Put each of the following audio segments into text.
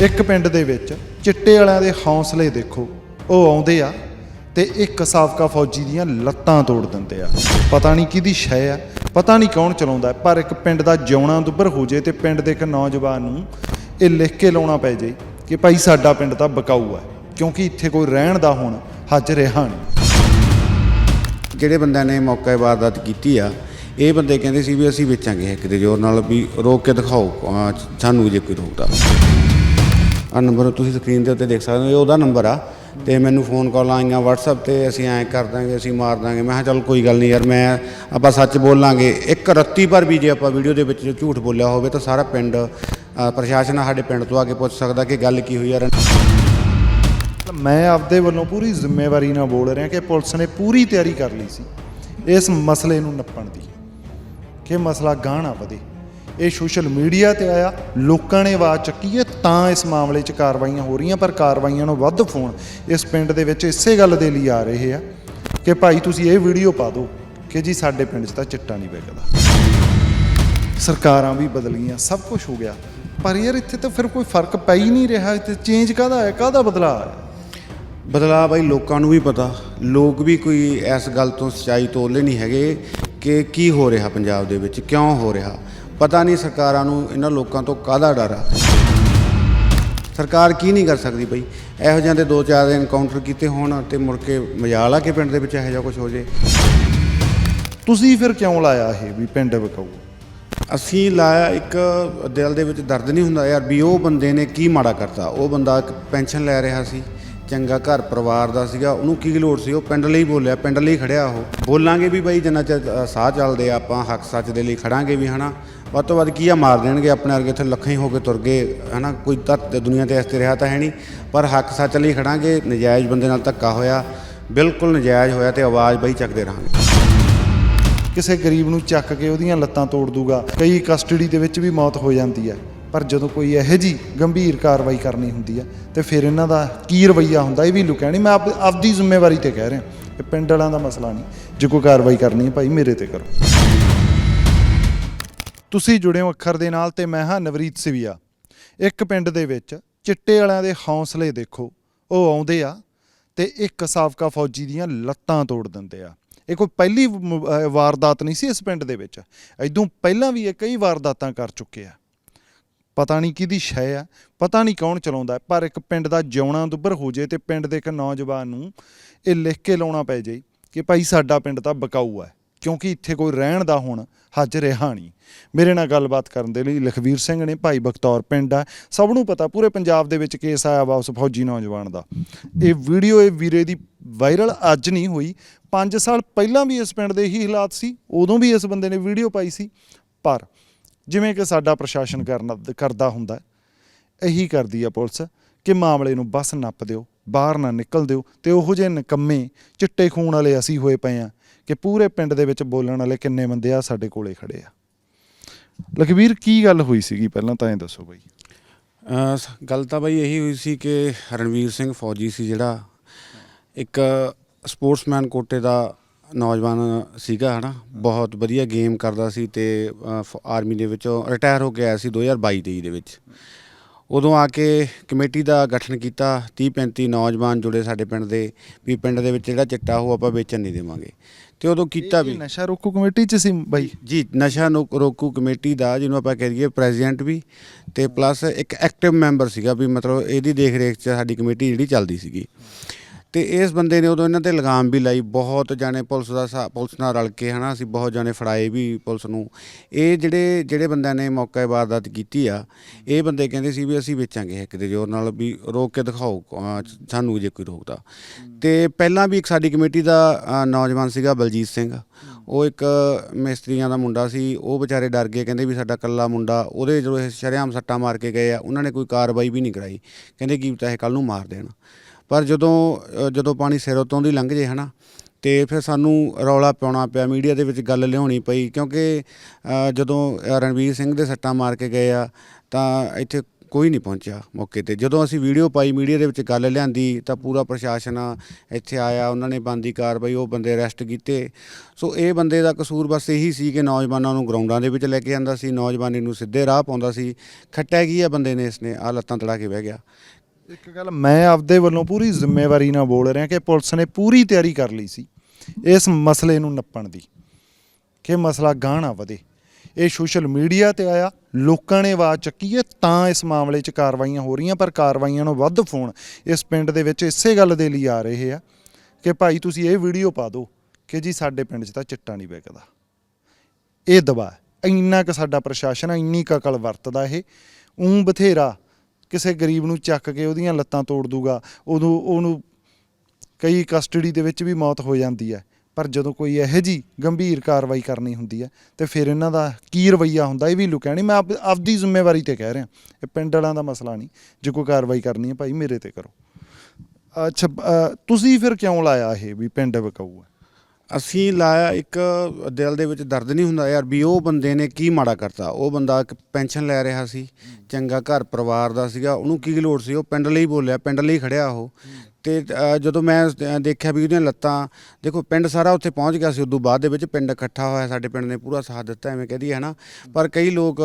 ਇੱਕ ਪਿੰਡ ਦੇ ਵਿੱਚ ਚਿੱਟੇ ਵਾਲਿਆਂ ਦੇ ਹੌਸਲੇ ਦੇਖੋ, ਉਹ ਆਉਂਦੇ ਆ ਤੇ ਇੱਕ ਸਾਬਕਾ ਫੌਜੀ ਦੀਆਂ ਲੱਤਾਂ ਤੋੜ ਦਿੰਦੇ ਆ। ਪਤਾ ਨਹੀਂ ਕਿਹਦੀ ਸ਼ੈ ਆ, ਪਤਾ ਨਹੀਂ ਕੌਣ ਚਲਾਉਂਦਾ ਪਰ ਇੱਕ ਪਿੰਡ ਦਾ ਜਿਉਣਾ ਦੁੱਭਰ ਹੋ ਜੇ ਤੇ ਪਿੰਡ ਦੇ ਇੱਕ ਨੌਜਵਾਨ ਨੂੰ ਇਹ ਲਿਖ ਕੇ ਲਾਉਣਾ ਪੈ ਜੇ ਕਿ ਭਾਈ ਸਾਡਾ ਪਿੰਡ ਤਾਂ ਬਕਾਊ ਆ, ਕਿਉਂਕਿ ਇੱਥੇ ਕੋਈ ਰਹਿਣ ਦਾ ਹੁਣ ਹੱਜ ਰਿਹਾ ਨਹੀਂ। ਜਿਹੜੇ ਬੰਦਿਆਂ ਨੇ ਮੌਕੇ ਵਾਰਦਾਤ ਕੀਤੀ ਆ, ਇਹ ਬੰਦੇ ਕਹਿੰਦੇ ਸੀ ਵੀ ਅਸੀਂ ਵੇਚਾਂਗੇ ਇੱਕ ਦੇ ਜ਼ੋਰ ਨਾਲ ਵੀ ਰੋਕ ਕੇ ਦਿਖਾਓ, ਅਹ ਸਾਨੂੰ ਜੇ ਕੋਈ ਰੋਕਦਾ। ਆ ਨੰਬਰ ਤੁਸੀਂ ਸਕਰੀਨ ਦੇ ਉੱਤੇ ਦੇਖ ਸਕਦੇ ਹੋ, ਇਹ ਉਹਦਾ ਨੰਬਰ ਆ। ਤੇ ਮੈਨੂੰ ਫੋਨ ਕਾਲ ਆਈਆਂ WhatsApp ਤੇ, ਅਸੀਂ ਐਂ ਕਰ ਦਾਂਗੇ, ਅਸੀਂ ਮਾਰ ਦਾਂਗੇ। ਮੈਂ ਕਿਹਾ, ਚੱਲ ਕੋਈ ਗੱਲ ਨਹੀਂ ਯਾਰ, ਮੈਂ, ਆਪਾਂ ਸੱਚ ਬੋਲਾਂਗੇ। ਇੱਕ ਰੱਤੀ ਪਰ ਵੀ ਜੇ ਆਪਾਂ ਵੀਡੀਓ ਦੇ ਵਿੱਚ ਜੇ ਝੂਠ ਬੋਲਿਆ ਹੋਵੇ, ਤਾਂ ਸਾਰਾ ਪਿੰਡ ਪ੍ਰਸ਼ਾਸਨ ਸਾਡੇ ਪਿੰਡ ਤੋਂ ਆ ਕੇ ਪੁੱਛ ਸਕਦਾ ਕਿ ਗੱਲ ਕੀ ਹੋਈ ਯਾਰ ਮੈਂ ਆਪਦੇ ਵੱਲੋਂ ਪੂਰੀ ਜ਼ਿੰਮੇਵਾਰੀ ਨਾਲ ਬੋਲ ਰਿਹਾ ਕਿ ਪੁਲਿਸ ਨੇ ਪੂਰੀ ਤਿਆਰੀ ਕਰ ਲਈ ਸੀ ਇਸ ਮਸਲੇ ਨੂੰ ਨੱਪਣ ਦੀ, ਕਿ ਮਸਲਾ ਗਾਣਾ ਵਧੇ। ਇਹ ਸੋਸ਼ਲ ਮੀਡੀਆ ਤੇ ਆਇਆ, ਲੋਕਾਂ ਨੇ ਆਵਾਜ਼ ਚੱਕੀ ਹੈ, ਤਾਂ ਇਸ ਮਾਮਲੇ 'ਚ ਕਾਰਵਾਈਆਂ ਹੋ ਰਹੀਆਂ, ਪਰ ਕਾਰਵਾਈਆਂ ਨੂੰ ਵੱਧ ਫੋਨ ਇਸ ਪਿੰਡ ਦੇ ਵਿੱਚ ਇਸੇ ਗੱਲ ਦੇ ਲਈ ਆ ਰਹੇ ਆ ਕਿ ਭਾਈ ਤੁਸੀਂ ਇਹ ਵੀਡੀਓ ਪਾ ਦਿਓ ਕਿ ਜੀ ਸਾਡੇ ਪਿੰਡ 'ਚ ਤਾਂ ਚਿੱਟਾ ਨਹੀਂ ਵਿਕਦਾ। ਸਰਕਾਰਾਂ ਵੀ ਬਦਲ ਗਈਆਂ ਸਭ ਕੁਝ ਹੋ ਗਿਆ, ਪਰ ਯਾਰ ਇੱਥੇ ਤਾਂ ਫਿਰ ਕੋਈ ਫ਼ਰਕ ਪੈ ਹੀ ਨਹੀਂ ਰਿਹਾ, ਇੱਥੇ ਚੇਂਜ ਕਾਹਦਾ ਆਇਆ, ਕਾਹਦਾ ਬਦਲਾਅ ਆਇਆ? ਬਦਲਾਅ ਬਾਈ ਲੋਕਾਂ ਨੂੰ ਵੀ ਪਤਾ, ਲੋਕ ਵੀ ਕੋਈ ਇਸ ਗੱਲ ਤੋਂ ਸਚਾਈ ਤੋਲੇ ਨਹੀਂ ਹੈਗੇ ਕਿ ਕੀ ਹੋ ਰਿਹਾ ਪੰਜਾਬ ਦੇ ਵਿੱਚ, ਕਿਉਂ ਹੋ ਰਿਹਾ? ਪਤਾ ਨਹੀਂ ਸਰਕਾਰਾਂ ਨੂੰ ਇਹਨਾਂ ਲੋਕਾਂ ਤੋਂ ਕਾਹਦਾ ਡਰ ਆ। ਸਰਕਾਰ ਕੀ ਨਹੀਂ ਕਰ ਸਕਦੀ ਬਈ? ਇਹੋ ਜਿਹਾਂ ਦੇ ਦੋ ਚਾਰ ਦਿਨ ਐਨਕਾਊਂਟਰ ਕੀਤੇ ਹੋਣ ਤੇ ਮੁੜ ਕੇ ਮਜਾਲ ਆ ਕਿ ਪਿੰਡ ਦੇ ਵਿੱਚ ਇਹੋ ਜਿਹਾ ਕੁਝ ਹੋ ਜੇ? ਤੁਸੀਂ ਫਿਰ ਕਿਉਂ ਲਾਇਆ ਇਹ ਵੀ ਪਿੰਡ ਵਿਕਾਊ ਅਸੀਂ ਲਾਇਆ ਇੱਕ ਦਿਲ ਦੇ ਵਿੱਚ ਦਰਦ ਨਹੀਂ ਹੁੰਦਾ ਯਾਰ ਵੀ ਉਹ ਬੰਦੇ ਨੇ ਕੀ ਮਾੜਾ ਕਰਤਾ। ਉਹ ਬੰਦਾ ਇੱਕ ਪੈਨਸ਼ਨ ਲੈ ਰਿਹਾ ਸੀ ਚੰਗਾ ਘਰ ਪਰਿਵਾਰ ਦਾ ਸੀਗਾ ਉਹਨੂੰ ਕੀ ਲੋੜ ਸੀ? ਉਹ ਪਿੰਡ ਲਈ ਬੋਲਿਆ ਪਿੰਡ ਲਈ ਖੜਿਆ ਉਹ। ਬੋਲਾਂਗੇ ਵੀ ਬਾਈ ਜਿੰਨਾ ਚਿਰ ਸਾਹ ਚੱਲਦੇ ਆ ਆਪਾਂ ਹੱਕ ਸੱਚ ਦੇ ਲਈ ਖੜਾਂਗੇ ਵੀ ਹਨਾ। ਵੱਧ ਤੋਂ ਵੱਧ ਕੀ ਆ ਮਾਰ ਦੇਣਗੇ, ਆਪਣੇ ਵਰਗੇ ਇੱਥੇ ਲੱਖਾਂ ਹੀ ਹੋ ਕੇ ਤੁਰ ਗਏ, ਹਨਾ? ਕੋਈ ਤਾਂ ਦੁਨੀਆ ਤੇ ਇਸ ਤੇ ਰਿਹਾ ਤਾਂ ਹੈ ਨਹੀਂ। ਪਰ ਹੱਕ ਸੱਚ ਲਈ ਖੜਾਂਗੇ, ਨਜਾਇਜ਼ ਬੰਦੇ ਨਾਲ ਧੱਕਾ ਹੋਇਆ, ਬਿਲਕੁਲ ਨਜਾਇਜ਼ ਹੋਇਆ ਤੇ ਆਵਾਜ਼ ਬਈ ਚੱਕਦੇ ਰਹਾਂਗੇ। ਕਿਸੇ ਗਰੀਬ ਨੂੰ ਚੱਕ ਕੇ ਉਹਦੀਆਂ ਲੱਤਾਂ ਤੋੜ ਦੂਗਾ, ਕਈ ਕਸਟਡੀ ਦੇ ਵਿੱਚ ਵੀ ਮੌਤ ਹੋ ਜਾਂਦੀ ਹੈ। ਪਰ ਜਦੋਂ ਕੋਈ ਇਹੋ ਜੀ ਗੰਭੀਰ ਕਾਰਵਾਈ ਕਰਨੀ ਹੁੰਦੀ ਹੈ, ਤੇ ਫਿਰ ਇਹਨਾਂ ਦਾ ਕੀ ਰਵਈਆ ਹੁੰਦਾ, ਇਹ ਵੀ ਲੁਕਿਆ ਨਹੀਂ ਮੈਂ ਆਪ, ਆਪਦੀ ਜ਼ਿੰਮੇਵਾਰੀ ਤੇ ਕਹਿ ਰਿਹਾ, ਇਹ ਪਿੰਡ ਵਾਲਿਆਂ ਦਾ ਮਸਲਾ ਨਹੀਂ। ਜੇ ਕੋਈ ਕਾਰਵਾਈ ਕਰਨੀ ਹੈ, ਭਾਈ ਮੇਰੇ ਤੇ ਕਰੋ। ਤੁਸੀਂ ਜੁੜੇ ਹੋ ਅੱਖਰ ਦੇ ਨਾਲ ਤੇ ਮੈਂ ਹਾਂ ਨਵਰੀਤ ਸਿਵਿਆ। ਇੱਕ ਪਿੰਡ ਦੇ ਵਿੱਚ ਚਿੱਟੇ ਵਾਲਿਆਂ ਦੇ ਹੌਸਲੇ ਦੇਖੋ, ਉਹ ਆਉਂਦੇ ਆ ਤੇ ਇੱਕ ਸਾਬਕਾ ਫੌਜੀ ਦੀਆਂ ਲੱਤਾਂ ਤੋੜ ਦਿੰਦੇ ਆ। ਇਹ ਕੋਈ ਪਹਿਲੀ ਵਾਰਦਾਤ ਨਹੀਂ ਸੀ ਇਸ ਪਿੰਡ ਦੇ ਵਿੱਚ। ਐਦੋਂ ਪਹਿਲਾਂ ਵੀ ਇਹ ਕਈ ਵਾਰਦਾਤਾਂ ਕਰ ਚੁੱਕੇ ਆ। ਪਤਾ ਨਹੀਂ ਕਿਹਦੀ ਸ਼ੈ ਆ, ਪਤਾ ਨਹੀਂ ਕੌਣ ਚਲਾਉਂਦਾ, ਪਰ ਇੱਕ ਪਿੰਡ ਦਾ ਜਿਉਣਾ ਦੁੱਭਰ ਹੋ ਜੇ ਤੇ ਪਿੰਡ ਦੇ ਇੱਕ ਨੌਜਵਾਨ ਨੂੰ ਇਹ ਲਿਖ ਕੇ ਲਾਉਣਾ ਪੈ ਜੇ ਕਿ ਭਾਈ ਸਾਡਾ ਪਿੰਡ ਤਾਂ ਬਕਾਊ ਹੈ ਕਿਉਂਕਿ ਇੱਥੇ ਕੋਈ ਰਹਿਣ ਦਾ ਹੁਣ ਹੱਜ ਰਿਹਾ ਨਹੀਂ। ਮੇਰੇ ਨਾਲ ਗੱਲਬਾਤ ਕਰਨ ਦੇ ਲਈ ਲਖਵੀਰ ਸਿੰਘ ਨੇ, ਭਾਈ ਬਖਤੌਰ ਪਿੰਡ ਆ। ਸਭ ਨੂੰ ਪਤਾ, ਪੂਰੇ ਪੰਜਾਬ ਦੇ ਵਿੱਚ ਕੇਸ ਆਇਆ ਵਾ ਉਸ ਫੌਜੀ ਨੌਜਵਾਨ ਦਾ। ਇਹ ਵੀਡੀਓ ਇਹ ਵੀਰੇ ਦੀ ਵਾਇਰਲ ਅੱਜ ਨਹੀਂ ਹੋਈ। 5 ਸਾਲ ਪਹਿਲਾਂ ਵੀ ਇਸ ਪਿੰਡ ਦੇ ਹੀ ਹਾਲਾਤ ਸੀ, ਉਦੋਂ ਵੀ ਇਸ ਬੰਦੇ ਨੇ ਵੀਡੀਓ ਪਾਈ ਸੀ। ਪਰ ਜਿਵੇਂ ਕਿ ਸਾਡਾ ਪ੍ਰਸ਼ਾਸਨ ਕਰਨਾ, ਕਰਦਾ ਹੁੰਦਾ, ਇਹੀ ਕਰਦੀ ਆ ਪੁਲਿਸ ਕਿ ਮਾਮਲੇ ਨੂੰ ਬਸ ਨੱਪ ਦਿਓ, ਬਾਹਰ ਨਾ ਨਿਕਲ ਦਿਓ ਤੇ ਉਹੋ ਜਿਹੇ ਨਕੰਮੇ ਚਿੱਟੇ ਖੂਨ ਵਾਲੇ ਅਸੀਂ ਹੋਏ ਪਏ ਆ। ਕਿ ਪੂਰੇ ਪਿੰਡ ਦੇ ਵਿੱਚ ਬੋਲਣ ਵਾਲੇ ਕਿੰਨੇ ਬੰਦੇ ਆ ਸਾਡੇ ਕੋਲੇ ਖੜੇ ਆ। ਲਖਵੀਰ, ਕੀ ਗੱਲ ਹੋਈ ਸੀਗੀ? ਪਹਿਲਾਂ ਤਾਂ ਇਹ ਦੱਸੋ ਬਾਈ। ਸ- ਗੱਲ ਤਾਂ ਬਾਈ ਇਹੀ ਹੋਈ ਸੀ ਕਿ ਰਣਵੀਰ ਸਿੰਘ ਫੌਜੀ ਸੀ ਜਿਹੜਾ, ਇੱਕ ਸਪੋਰਟਸਮੈਨ ਕੋਟੇ ਦਾ ਨੌਜਵਾਨ ਸੀਗਾ, ਹਨਾ? ਬਹੁਤ ਵਧੀਆ ਗੇਮ ਕਰਦਾ ਸੀ ਤੇ ਫ- ਆਰਮੀ ਦੇ ਵਿੱਚੋਂ ਰਿਟਾਇਰ ਹੋ ਕੇ ਆਇਆ ਸੀ 2022-23 ਦੇ ਵਿੱਚ। ਉਦੋਂ ਆ ਕੇ ਕਮੇਟੀ ਦਾ ਗਠਨ ਕੀਤਾ 30-35 ਨੌਜਵਾਨ ਜੁੜੇ ਸਾਡੇ ਪਿੰਡ ਦੇ ਵੀ ਪਿੰਡ ਦੇ ਵਿੱਚ ਜਿਹੜਾ ਚਿੱਟਾ ਉਹ ਆਪਾਂ ਵੇਚਣ ਨਹੀਂ ਦੇਵਾਂਗੇ। ਤੇ ਉਦੋਂ ਕੀਤਾ ਵੀ। ਨਸ਼ਾ ਰੋਕੂ ਕਮੇਟੀ ਚ ਸੀ ਬਾਈ? ਜੀ ਨਸ਼ਾ ਰੋਕੂ ਕਮੇਟੀ ਦਾ ਜਿਹਨੂੰ ਆਪਾਂ ਕਹਿ ਦਈਏ ਪ੍ਰੈਜ਼ੀਡੈਂਟ ਵੀ ਤੇ ਪਲੱਸ ਇੱਕ ਐਕਟਿਵ ਮੈਂਬਰ ਸੀਗਾ ਵੀ ਮਤਲਬ ਇਹਦੀ ਦੇਖ ਰੇਖ 'ਚ ਸਾਡੀ ਕਮੇਟੀ ਜਿਹੜੀ ਚੱਲਦੀ ਸੀਗੀ। ਤੇ ਇਸ ਬੰਦੇ ਨੇ ਉਦੋਂ ਇਹਨਾਂ ਤੇ ਲਗਾਮ ਵੀ ਲਾਈ ਬਹੁਤ ਜਾਣੇ ਪੁਲਿਸ ਦਾ ਸਾ- ਪੁਲਿਸ ਨਾਲ ਰਲ ਕੇ ਹਨਾ ਅਸੀਂ ਬਹੁਤ ਜਾਣੇ ਫੜਾਏ ਵੀ ਪੁਲਿਸ ਨੂੰ। ਇਹ ਜਿਹੜੇ ਜਿਹੜੇ ਬੰਦਿਆਂ ਨੇ ਮੌਕੇ ਵਾਰਦਾਤ ਕੀਤੀ ਆ ਇਹ ਬੰਦੇ ਕਹਿੰਦੇ ਸੀ ਵੀ ਅਸੀਂ ਵੇਚਾਂਗੇ ਇੱਕ ਦੇ ਜ਼ੋਰ ਨਾਲ ਵੀ ਰੋਕ ਕੇ ਦਿਖਾਓ ਅਹ ਸਾਨੂੰ ਜੇ ਕੋਈ ਰੋਕਦਾ। ਤੇ ਪਹਿਲਾਂ ਵੀ ਇੱਕ ਸਾਡੀ ਕਮੇਟੀ ਦਾ ਅਹ, ਨੌਜਵਾਨ ਸੀਗਾ ਬਲਜੀਤ ਸਿੰਘ। ਉਹ ਇੱਕ ਮਿਸਤਰੀਆਂ ਦਾ ਮੁੰਡਾ ਸੀ ਉਹ ਵਿਚਾਰੇ ਡਰ ਗਏ ਕਹਿੰਦੇ ਵੀ ਸਾਡਾ ਕੱਲਾ ਮੁੰਡਾ ਉਹਦੇ ਜਦੋਂ ਇਹ ਸ਼ਰੇਆਮ ਸੱਟਾਂ ਮਾਰ ਕੇ ਗਏ ਆ ਉਹਨਾਂ ਨੇ ਕੋਈ ਕਾਰਵਾਈ ਵੀ ਨਹੀਂ ਕਰਾਈ। ਕਹਿੰਦੇ ਕੀ ਪਤਾ ਇਹ ਕੱਲ ਨੂੰ ਮਾਰ ਦੇਣ। ਪਰ ਜਦੋਂ ਜਦੋਂ ਪਾਣੀ ਸਿਰ ਉੱਤੋਂ ਦੀ ਲੰਘ ਜੇ ਹਨਾ ਤੇ ਫਿਰ ਸਾਨੂੰ ਰੌਲਾ ਪਾਉਣਾ ਪਿਆ ਮੀਡੀਆ ਦੇ ਵਿੱਚ ਗੱਲ ਲਿਆਉਣੀ ਪਈ ਕਿਉਂਕਿ ਜਦੋਂ ਅ, ਰਣਵੀਰ ਸਿੰਘ ਦੇ ਸੱਟਾਂ ਮਾਰ ਕੇ ਗਏ ਆ ਤਾਂ ਇੱਥੇ ਕੋਈ ਨਹੀਂ ਪਹੁੰਚਿਆ ਮੌਕੇ ਤੇ। ਜਦੋਂ ਅਸੀਂ ਵੀਡੀਓ ਪਾਈ ਮੀਡੀਆ ਦੇ ਵਿੱਚ ਗੱਲ ਲਿਆਂਦੀ ਤਾਂ ਪੂਰਾ ਪ੍ਰਸ਼ਾਸਨ ਇੱਥੇ ਆਇਆ ਉਹਨਾਂ ਨੇ ਬੰਦੀ ਕਾਰਵਾਈ ਉਹ ਬੰਦੇ ਅਰੈਸਟ ਕੀਤੇ। ਸੋ ਇਹ ਬੰਦੇ ਦਾ ਕਸੂਰ ਬਸ ਇਹੀ ਸੀ ਕਿ ਨੌਜਵਾਨਾਂ ਨੂੰ ਗਰਾਊਂਡਾਂ ਦੇ ਵਿੱਚ ਲੈ ਕੇ ਜਾਂਦਾ ਸੀ ਨੌਜਵਾਨੀ ਨੂੰ ਸਿੱਧੇ ਰਾਹ ਪਾਉਂਦਾ ਸੀ। ਖੱਟਿਆ ਕੀ ਆ ਬੰਦੇ ਨੇ ਇਸਨੇ ਆ ਲੱਤਾਂ ਤੜਾ ਕੇ ਬਹਿ ਗਿਆ। ਇੱਕ ਗੱਲ, ਮੈਂ ਆਪਦੇ ਵੱਲੋਂ ਪੂਰੀ ਜ਼ਿੰਮੇਵਾਰੀ ਨਾਲ ਬੋਲ ਰਿਹਾ ਕਿ ਪੁਲਿਸ ਨੇ ਪੂਰੀ ਤਿਆਰੀ ਕਰ ਲਈ ਸੀ ਇਸ ਮਸਲੇ ਨੂੰ ਨੱਪਣ ਦੀ, ਕਿ ਮਸਲਾ ਗਾਹਣਾ ਵਧੇ। ਇਹ ਸੋਸ਼ਲ ਮੀਡੀਆ ਤੇ ਆਇਆ, ਲੋਕਾਂ ਨੇ ਆਵਾਜ਼ ਚੱਕੀ ਹੈ, ਤਾਂ ਇਸ ਮਾਮਲੇ 'ਚ ਕਾਰਵਾਈਆਂ ਹੋ ਰਹੀਆਂ, ਪਰ ਕਾਰਵਾਈਆਂ ਨੂੰ ਵੱਧ ਫੋਨ ਇਸ ਪਿੰਡ ਦੇ ਵਿੱਚ ਇਸੇ ਗੱਲ ਦੇ ਲਈ ਆ ਰਹੇ ਆ ਕਿ ਭਾਈ ਤੁਸੀਂ ਇਹ ਵੀਡੀਓ ਪਾ ਦਿਓ ਕਿ ਜੀ ਸਾਡੇ ਪਿੰਡ 'ਚ ਤਾਂ ਚਿੱਟਾ ਨਹੀਂ ਵਿਕਦਾ। ਇਹ ਦਬਾਅ ਇੰਨਾ ਕੁ ਸਾਡਾ ਪ੍ਰਸ਼ਾਸਨ ਇੰਨੀ ਕੁ ਅਕਲ ਵਰਤਦਾ ਇਹ। ਉਂ ਬਥੇਰਾ ਕਿਸੇ ਗਰੀਬ ਨੂੰ ਚੱਕ ਕੇ ਉਹਦੀਆਂ ਲੱਤਾਂ ਤੋੜ ਦੂਗਾ, ਉਦੋਂ ਉਹਨੂੰ ਕਈ ਕਸਟਡੀ ਦੇ ਵਿੱਚ ਵੀ ਮੌਤ ਹੋ ਜਾਂਦੀ ਹੈ। ਪਰ ਜਦੋਂ ਕੋਈ ਇਹੋ ਜੀ ਗੰਭੀਰ ਕਾਰਵਾਈ ਕਰਨੀ ਹੁੰਦੀ ਹੈ, ਤੇ ਫਿਰ ਇਹਨਾਂ ਦਾ ਕੀ ਰਵਈਆ ਹੁੰਦਾ, ਇਹ ਵੀ ਲੁਕਿਆ ਨਹੀਂ ਮੈਂ ਆਪਦੀ ਜ਼ਿੰਮੇਵਾਰੀ ਤੇ ਕਹਿ ਰਿਹਾ। ਇਹ ਪਿੰਡ ਵਾਲਿਆਂ ਦਾ ਮਸਲਾ ਨਹੀਂ ਜੇ ਕੋਈ ਕਾਰਵਾਈ ਕਰਨੀ ਹੈ, ਭਾਈ ਮੇਰੇ ਤੇ ਕਰੋ। ਅੱਛਾ ਤੁਸੀਂ ਫਿਰ ਕਿਉਂ ਲਾਇਆ ਇਹ ਵੀ ਪਿੰਡ ਵਿਕਾਊ ਹੈ? ਅਸੀਂ ਲਾਇਆ ਇੱਕ ਦਿਲ ਦੇ ਵਿੱਚ ਦਰਦ ਨਹੀਂ ਹੁੰਦਾ ਯਾਰ ਵੀ ਉਹ ਬੰਦੇ ਨੇ ਕੀ ਮਾੜਾ ਕਰਤਾ। ਉਹ ਬੰਦਾ ਇੱਕ ਪੈਨਸ਼ਨ ਲੈ ਰਿਹਾ ਸੀ, ਚੰਗਾ ਘਰ ਪਰਿਵਾਰ ਦਾ ਸੀਗਾ, ਉਹਨੂੰ ਕੀ ਲੋੜ ਸੀ? ਉਹ ਪਿੰਡ ਲਈ ਬੋਲਿਆ, ਪਿੰਡ ਲਈ ਖੜਿਆ ਉਹ। ਤੇ ਜਦੋਂ ਮੈਂ ਦੇਖਿਆ ਵੀ ਉਹਦੀਆਂ ਲੱਤਾਂ, ਦੇਖੋ ਪਿੰਡ ਸਾਰਾ ਉੱਥੇ ਪਹੁੰਚ ਗਿਆ ਸੀ, ਉਦੋਂ ਬਾਅਦ ਦੇ ਵਿੱਚ ਪਿੰਡ ਇਕੱਠਾ ਹੋਇਆ, ਸਾਡੇ ਪਿੰਡ ਨੇ ਪੂਰਾ ਸਾਥ ਦਿੱਤਾ, ਐਵੇਂ ਕਹਦੀ ਹੈ ਨਾ ਪਰ ਕਈ ਲੋਕ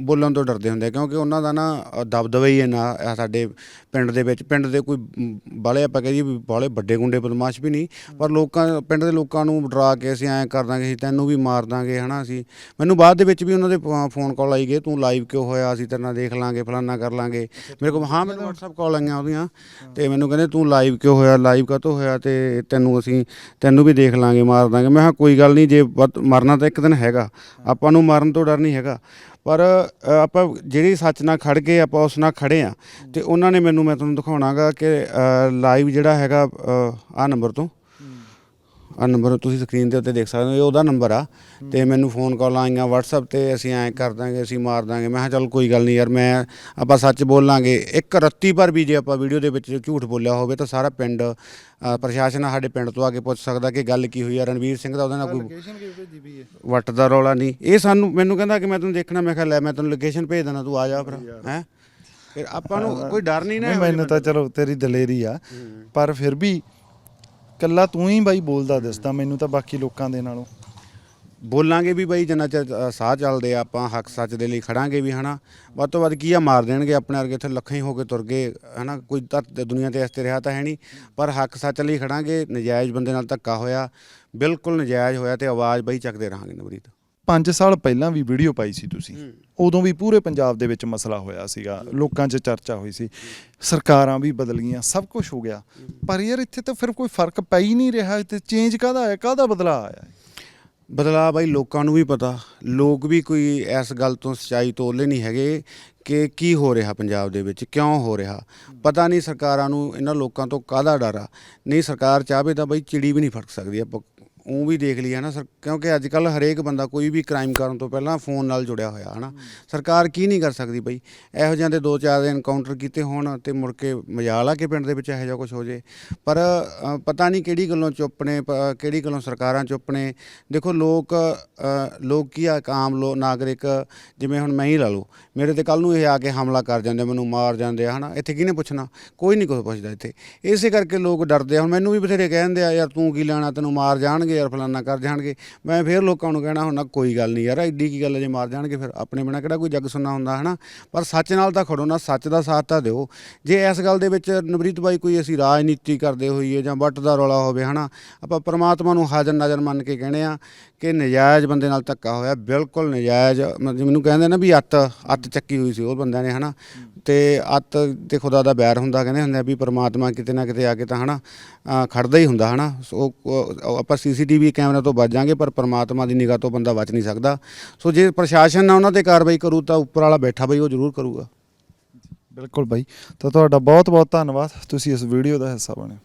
ਬੋਲਣ ਤੋਂ ਡਰਦੇ ਹੁੰਦੇ ਕਿਉਂਕਿ ਉਹਨਾਂ ਦਾ ਨਾ ਦਬਦਬਾ ਹੀ ਹੈ ਨਾ ਸਾਡੇ ਪਿੰਡ ਦੇ ਵਿੱਚ, ਪਿੰਡ ਦੇ ਕੋਈ ਬਾਲੇ ਆਪਾਂ ਕਹੀਏ ਵੀ ਬਾਲੇ ਵੱਡੇ ਗੁੰਡੇ ਬਦਮਾਸ਼ ਵੀ ਨਹੀਂ, ਪਰ ਲੋਕਾਂ, ਪਿੰਡ ਦੇ ਲੋਕਾਂ ਨੂੰ ਡਰਾ ਕੇ ਅਸੀਂ ਐਂ ਕਰ ਦਾਂਗੇ, ਅਸੀਂ ਤੈਨੂੰ ਵੀ ਮਾਰ ਦਾਂਗੇ, ਹਨਾ, ਅਸੀਂ। ਮੈਨੂੰ ਬਾਅਦ ਦੇ ਵਿੱਚ ਵੀ ਉਹਨਾਂ ਦੇ ਫ- ਫੋਨ ਕਾਲ ਆਈ ਗਏ, ਤੂੰ ਲਾਈਵ ਕਿਉਂ ਹੋਇਆ, ਅਸੀਂ ਤੇਰੇ ਨਾਲ ਦੇਖ ਲਾਂਗੇ, ਫਲਾਨਾ ਕਰ ਲਾਂਗੇ। ਮੇਰੇ ਕੋਲ, ਹਾਂ, ਮੈਨੂੰ WhatsApp ਕਾਲ ਆਈਆਂ ਉਹਦੀਆਂ, ਤੇ ਮੈਨੂੰ ਕਹਿੰਦੇ ਤੂੰ ਲਾਈਵ ਕਿਉਂ ਹੋਇਆ? ਲਾਈਵ ਕਾਹਤੋਂ ਹੋਇਆ? ਤੇ ਤੈਨੂੰ ਅਸੀਂ ਤੈਨੂੰ ਵੀ ਦੇਖ ਲਾਂਗੇ ਮਾਰ ਦਾਂਗੇ। ਮੈਂ ਕਿਹਾ ਕੋਈ ਗੱਲ ਨਹੀਂ ਜੇ ਵੱਧ- ਮਰਨਾ ਤਾਂ ਇੱਕ ਦਿਨ ਹੈਗਾ। ਆਪਾਂ ਨੂੰ ਮਰਨ ਤੋਂ ਡਰ ਨਹੀਂ ਹੈਗਾ। ਪਰ ਅ, ਆਪਾਂ ਜਿਹੜੀ ਸੱਚ ਨਾਲ ਖੜ ਗਏ ਆਪਾਂ ਉਸ ਨਾਲ ਖੜੇ ਆ ਤੇ ਉਹਨਾਂ ਨੇ ਮੈਨੂੰ ਮੈਂ ਤੁਹਾਨੂੰ ਦਿਖਾਉਣਾਗਾ ਕਿ ਲਾਈਵ ਜਿਹੜਾ ਹੈਗਾ ਆ ਨੰਬਰ ਤੋਂ। ਆ ਨੰਬਰ ਤੁਸੀਂ ਸਕਰੀਨ ਦੇ ਉੱਤੇ ਦੇਖ ਸਕਦੇ ਹੋ ਇਹ ਉਹਦਾ ਨੰਬਰ ਆ। ਤੇ ਮੈਨੂੰ ਫੋਨ ਕਾਲ ਆਈਆਂ WhatsApp ਤੇ ਅਸੀਂ ਐਂ ਕਰ ਦਾਂਗੇ ਅਸੀਂ ਮਾਰ ਦਾਂਗੇ। ਮੈਂ ਕਿਹਾ ਚੱਲ ਕੋਈ ਗੱਲ ਨਹੀਂ ਯਾਰ ਮੈਂ ਆਪਾਂ ਸੱਚ ਬੋਲਾਂਗੇ। ਇੱਕ ਰੱਤੀ ਪਰ ਵੀ ਜੇ ਆਪਾਂ ਵੀਡੀਓ ਦੇ ਵਿੱਚ ਝੂਠ ਬੋਲਿਆ ਹੋਵੇ ਤਾਂ ਸਾਰਾ ਪਿੰਡ ਅ, ਪ੍ਰਸ਼ਾਸਨ ਸਾਡੇ ਪਿੰਡ ਤੋਂ ਆ ਕੇ ਪੁੱਛ ਸਕਦਾ ਕਿ ਗੱਲ ਕੀ ਹੋਈ ਆ। ਰਣਵੀਰ ਸਿੰਘ ਦਾ ਉਹਦੇ ਨਾਲ ਕੋਈ ਲੋਕੇਸ਼ਨ ਕਿਉਂ ਭੇਜੀ ਵੀ ਹੈ ਵੱਟ ਦਾ ਰੌਲਾ ਨਹੀਂ। ਇਹ ਸਾਨੂੰ ਮੈਨੂੰ ਕਹਿੰਦਾ ਕਿ ਮੈਂ ਤੈਨੂੰ ਦੇਖਣਾ ਮੈਂ ਕਿਹਾ ਲੈ ਮੈਂ ਤੈਨੂੰ ਲੋਕੇਸ਼ਨ ਭੇਜ ਦੇਣਾ ਤੂੰ ਆ ਜਾ ਫਿਰ ਹੈ? ਫਿਰ ਆਪਾਂ ਨੂੰ ਕੋਈ ਡਰ ਨਹੀਂ ਨਾ ਨਹੀਂ ਮੈਨੂੰ ਤਾਂ ਚਲੋ ਤੇਰੀ ਦਲੇਰੀ ਆ। ਪਰ ਫਿਰ ਵੀ ਕੱਲਾ ਤੂੰ ਹੀ ਬਾਈ ਬੋਲਦਾ ਦਿਸਦਾ ਮੈਨੂੰ ਤਾਂ ਬਾਕੀ ਲੋਕਾਂ ਦੇ ਨਾਲੋਂ। ਬੋਲਾਂਗੇ ਵੀ ਬਾਈ ਜਿੰਨਾ ਚਿਰ ਅ, ਸਾਹ ਚੱਲਦੇ ਆ ਆਪਾਂ ਹੱਕ ਸੱਚ ਦੇ ਲਈ ਖੜਾਂਗੇ ਵੀ ਹਨਾ। ਵੱਧ ਤੋਂ ਵੱਧ ਕੀ ਆ ਮਾਰ ਦੇਣਗੇ ਆਪਣੇ ਵਰਗੇ ਇੱਥੇ ਲੱਖਾਂ ਹੀ ਹੋ ਕੇ ਤੁਰ ਗਏ ਹਨਾ। ਕੋਈ ਤਾਂ ਦੁਨੀਆ ਤੇ ਇਸ ਤੇ ਰਿਹਾ ਤਾਂ ਹੈ ਨਹੀਂ ਪਰ ਹੱਕ ਸੱਚ ਲਈ ਖੜਾਂਗੇ ਨਜਾਇਜ਼ ਬੰਦੇ ਨਾਲ ਧੱਕਾ ਹੋਇਆ ਬਿਲਕੁਲ ਨਜਾਇਜ਼ ਹੋਇਆ ਤੇ ਆਵਾਜ਼ ਬਈ ਚੱਕਦੇ ਰਹਾਂਗੇ ਨਵਰੀਤ। 5 ਸਾਲ ਪਹਿਲਾਂ ਵੀ ਵੀਡੀਓ ਪਾਈ ਸੀ ਤੁਸੀਂ। ਉਦੋਂ ਵੀ ਪੂਰੇ ਪੰਜਾਬ ਦੇ ਵਿੱਚ ਮਸਲਾ ਹੋਇਆ ਸੀਗਾ ਲੋਕਾਂ 'ਚ ਚਰਚਾ ਹੋਈ ਸੀ। ਸਰਕਾਰਾਂ ਵੀ ਬਦਲ ਗਈਆਂ ਸਭ ਕੁਝ ਹੋ ਗਿਆ। ਪਰ ਯਾਰ ਇੱਥੇ ਤਾਂ ਫਿਰ ਕੋਈ ਫ਼ਰਕ ਪੈ ਹੀ ਨਹੀਂ ਰਿਹਾ ਤੇ ਚੇਂਜ ਕਾਹਦਾ ਆਇਆ ਕਾਹਦਾ ਬਦਲਾਅ ਆਇਆ? ਬਦਲਾਅ ਬਾਈ ਲੋਕਾਂ ਨੂੰ ਵੀ ਪਤਾ। ਲੋਕ ਵੀ ਕੋਈ ਇਸ ਗੱਲ ਤੋਂ ਸਚਾਈ ਤੋਂ ਓਲੇ ਨਹੀਂ ਹੈਗੇ ਕਿ ਕੀ ਹੋ ਰਿਹਾ ਪੰਜਾਬ ਦੇ ਵਿੱਚ ਕਿਉਂ ਹੋ ਰਿਹਾ? ਪਤਾ ਨਹੀਂ ਸਰਕਾਰਾਂ ਨੂੰ ਇਹਨਾਂ ਲੋਕਾਂ ਤੋਂ ਕਾਹਦਾ ਡਰ ਆ। ਨਹੀਂ ਸਰਕਾਰ ਚਾਹਵੇ ਤਾਂ ਬਾਈ ਚਿੜੀ ਵੀ ਨਹੀਂ ਫੜਕ ਸਕਦੀ। ਆਪਾਂ ਉਹ ਵੀ ਦੇਖ ਲਿਆ ਨਾ ਸਰ ਕਿਉਂਕਿ ਅੱਜ ਕੱਲ ਹਰੇਕ ਬੰਦਾ ਕੋਈ ਵੀ ਕ੍ਰਾਈਮ ਕਰਨ ਤੋਂ ਪਹਿਲਾਂ ਫੋਨ ਨਾਲ ਜੁੜਿਆ ਹੋਇਆ ਹਨਾ। ਸਰਕਾਰ ਕੀ ਨਹੀਂ ਕਰ ਸਕਦੀ ਬਈ? ਇਹੋ ਜਿਹਾਂ ਦੇ ਦੋ ਚਾਰ ਐਨਕਾਊਂਟਰ ਕੀਤੇ ਹੋਣ ਤੇ ਮੁੜ ਕੇ ਮਜਾਲ ਆ ਕਿ ਪਿੰਡ ਦੇ ਵਿੱਚ ਇਹੋ ਜਿਹਾ ਕੁਝ ਹੋ ਜੇ। ਪਰ ਪਤਾ ਨਹੀਂ ਕਿਹੜੀ ਗੱਲੋਂ ਚੁੱਪ ਨੇ ਕਿਹੜੀ ਗੱਲੋਂ ਸਰਕਾਰਾਂ ਚੁੱਪ ਨੇ। ਦੇਖੋ ਲੋਕ ਲੋਕ ਕੀ ਆ ਆਮ ਲੋ ਨਾਗਰਿਕ ਜਿਵੇਂ ਹੁਣ ਮੈਂ ਹੀ ਲਾ ਲਓ ਮੇਰੇ ਤੇ ਕੱਲ ਨੂੰ ਇਹ ਆ ਕੇ ਹਮਲਾ ਕਰ ਜਾਂਦੇ ਮੈਨੂੰ ਮਾਰ ਜਾਂਦੇ ਆ ਹਨਾ। ਇੱਥੇ ਕਿਹਨੇ ਪੁੱਛਣਾ? ਕੋਈ ਨਹੀਂ ਕੋਈ ਪੁੱਛਦਾ ਇੱਥੇ। ਇਸੇ ਕਰਕੇ ਲੋਕ ਡਰਦੇ ਆ। ਹੁਣ ਮੈਨੂੰ ਵੀ ਬਥੇਰੇ ਕਹਿੰਦੇ ਆ ਯਾਰ ਤੂੰ ਕੀ ਲੈਣਾ ਤੈਨੂੰ ਮਾਰ ਜਾਣਗੇ। ਯਾਰ ਫਲਾਨਾ ਕਰ ਜਾਣਗੇ। ਮੈਂ ਫੇਰ ਲੋਕਾਂ ਨੂੰ ਕਹਿਣਾ ਹੁੰਦਾ ਕੋਈ ਗੱਲ ਨਹੀਂ ਯਾਰ ਐਡੀ ਕੀ ਗੱਲ ਹੈ ਜੇ ਮਾਰ ਜਾਣਗੇ ਫਿਰ ਆਪਣੇ ਬਿਨਾਂ ਕਿਹੜਾ ਕੋਈ ਜੱਗ ਸੁਣਨਾ ਹੁੰਦਾ ਹਨਾ? ਪਰ ਸੱਚ ਨਾਲ ਤਾਂ ਖੜੋ ਨਾ ਸੱਚ ਦਾ ਸਾਥ ਤਾਂ ਦਿਓ। ਜੇ ਇਸ ਗੱਲ ਦੇ ਵਿੱਚ ਨਵਰੀਤ ਬਾਈ ਕੋਈ ਅਸੀਂ ਰਾਜਨੀਤੀ ਕਰਦੇ ਹੋਈਏ ਜਾਂ ਵੱਟ ਦਾ ਰੌਲਾ ਹੋਵੇ ਹਨਾ? ਆਪਾਂ ਪ੍ਰਮਾਤਮਾ ਨੂੰ ਹਾਜ਼ਰ ਨਾਜ਼ਰ ਮੰਨ ਕੇ ਕਹਿੰਦੇ ਆ ਕਿ ਨਜਾਇਜ਼ ਬੰਦੇ ਨਾਲ ਧੱਕਾ ਹੋਇਆ ਬਿਲਕੁਲ ਨਜਾਇਜ਼। ਮਤਲਬ ਮੈਨੂੰ ਕਹਿੰਦੇ ਨਾ ਵੀ ਅੱਤ ਅੱਤ ਚੱਕੀ ਹੋਈ ਸੀ ਉਹ ਬੰਦਿਆਂ ਨੇ ਹਨਾ? ਤੇ ਅੱਤ ਤੇ ਖੁਦਾ ਦਾ ਬੈਰ ਹੁੰਦਾ ਕਹਿੰਦੇ ਹੁੰਦੇ ਆ ਵੀ ਪ੍ਰਮਾਤਮਾ ਕਿਤੇ ਨਾ ਕਿਤੇ ਆ ਕੇ ਤਾਂ ਹਨਾ ਅ, ਖੜਦਾ ਹੀ ਹੁੰਦਾ ਹਨਾ? ਸੋ ਉਹ- ਉਹ ਸੀਸੀਟੀਵੀ ਕੈਮਰਾ ਤੋਂ ਬਚ ਜਾਾਂਗੇ ਪਰ ਪ੍ਰਮਾਤਮਾ ਦੀ ਨਿਗਾਹ ਤੋਂ ਬੰਦਾ ਬਚ ਨਹੀਂ ਸਕਦਾ। ਸੋ ਜੇ ਪ੍ਰਸ਼ਾਸਨ ਨਾ ਉਹਨਾਂ ਤੇ ਕਾਰਵਾਈ ਕਰੂ, ਤਾਂ ਉੱਪਰ ਵਾਲਾ ਬੈਠਾ ਬਈ, ਉਹ ਜ਼ਰੂਰ ਕਰੂਗਾ। ਬਿਲਕੁਲ ਬਾਈ। ਤਾਂ ਤੁਹਾਡਾ ਬਹੁਤ ਬਹੁਤ ਧੰਨਵਾਦ। ਤੁਸੀਂ ਇਸ ਵੀਡੀਓ ਦਾ ਹਿੱਸਾ ਬਣੇ।